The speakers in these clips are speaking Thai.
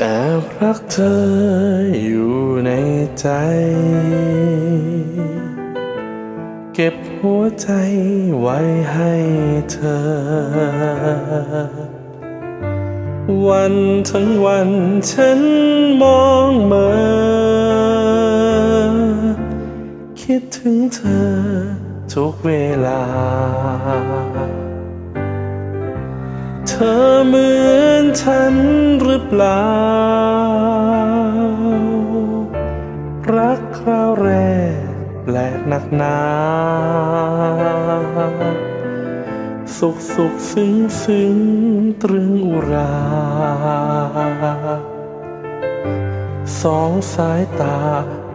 แอบรักเธออยู่ในใจ เก็บหัวใจไว้ให้เธอ วันทั้งวันฉันมองเมอคิดถึงเธอทุกเวลา เธอเหมือนฉันหรือเปล่า รักคราวแรก แปลกหนักหนา สุขสุขซึ้งซึ้งตรึงอุรา สองสายตา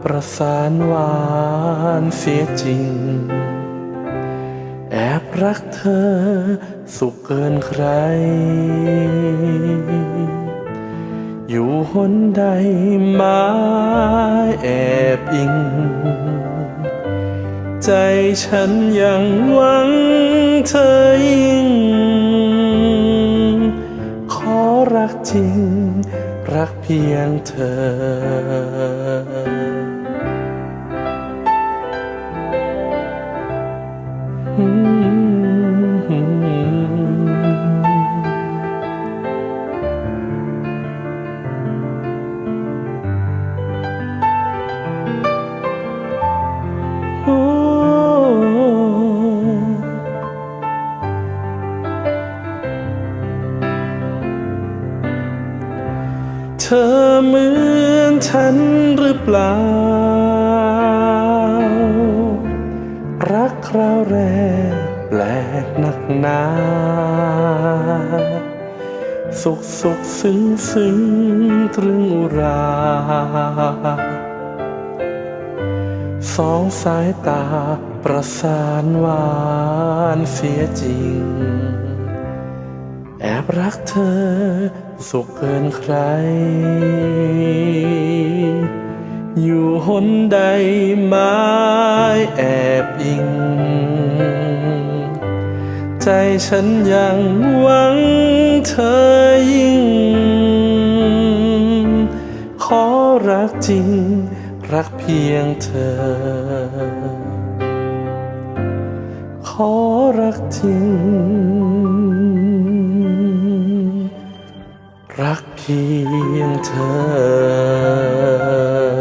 ประสานหวานเสียจริง แอบรักเธอ สุขเกินใคร อยู่หนใดไม้แอบอิง ใจฉันยังหวังเธอยิ่ง ขอรักจริง รักเพียงเธอ อเหมือนฉันหรือเปล่า รักคราวแรกแปลกหนักหนา สุขสุขซึ้งซึ้งตรึงอุรา สองสายตาประสานหวานเสียจริง บรักเธอ สุขเกินใคร อยู่หนใดไม้แอบอิง ใจฉันยังหวังเธอยิ่ง ขอรักจริง รักเพียงเธอ ขอรักจริง รักเพียงเธอ